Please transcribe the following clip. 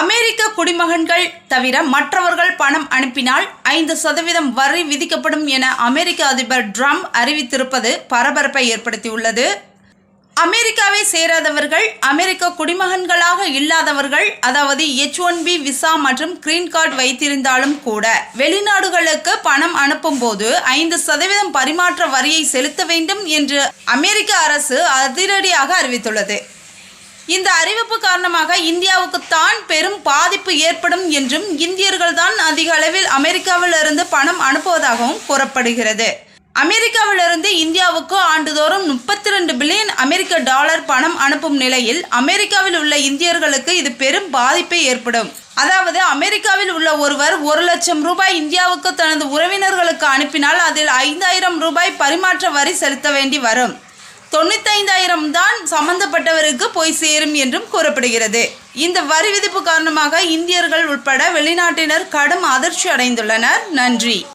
அமெரிக்க குடிமகன்கள் தவிர மற்றவர்கள் பணம் அனுப்பினால் ஐந்து சதவீதம் வரி விதிக்கப்படும் என அமெரிக்க அதிபர் ட்ரம்ப் அறிவித்திருப்பது பரபரப்பை ஏற்படுத்தியுள்ளது. அமெரிக்காவை சேராதவர்கள் அமெரிக்க குடிமகன்களாக இல்லாதவர்கள் அதாவது எச் ஒன் பி விசா மற்றும் கிரீன் கார்டு வைத்திருந்தாலும் கூட வெளிநாடுகளுக்கு பணம் அனுப்பும்போது ஐந்து சதவீதம் பரிமாற்ற வரியை செலுத்த வேண்டும் என்று அமெரிக்க அரசு அதிரடியாக அறிவித்துள்ளது. இந்த அறிவிப்பு காரணமாக இந்தியாவுக்கு தான் பெரும் பாதிப்பு ஏற்படும் என்றும் இந்தியர்கள் தான் அதிக அளவில் அமெரிக்காவிலிருந்து பணம் அனுப்புவதாகவும் கூறப்படுகிறது. அமெரிக்காவிலிருந்து இந்தியாவுக்கு ஆண்டுதோறும் முப்பத்தி ரெண்டு பில்லியன் அமெரிக்க டாலர் பணம் அனுப்பும் நிலையில் அமெரிக்காவில் உள்ள இந்தியர்களுக்கு இது பெரும் பாதிப்பை ஏற்படும். அதாவது அமெரிக்காவில் உள்ள ஒருவர் ஒரு லட்சம் ரூபாய் இந்தியாவுக்கு தனது உறவினர்களுக்கு அனுப்பினால் அதில் ஐந்தாயிரம் ரூபாய் பரிமாற்ற வரி செலுத்த வேண்டி வரும். தொண்ணூத்தைந்தாயிரம் தான் சம்பந்தப்பட்டவருக்கு போய் சேரும் என்றும் கூறப்படுகிறது. இந்த வரி விதிப்பு காரணமாக இந்தியர்கள் உட்பட வெளிநாட்டினர் கடும் அதிர்ச்சி அடைந்துள்ளனர். நன்றி.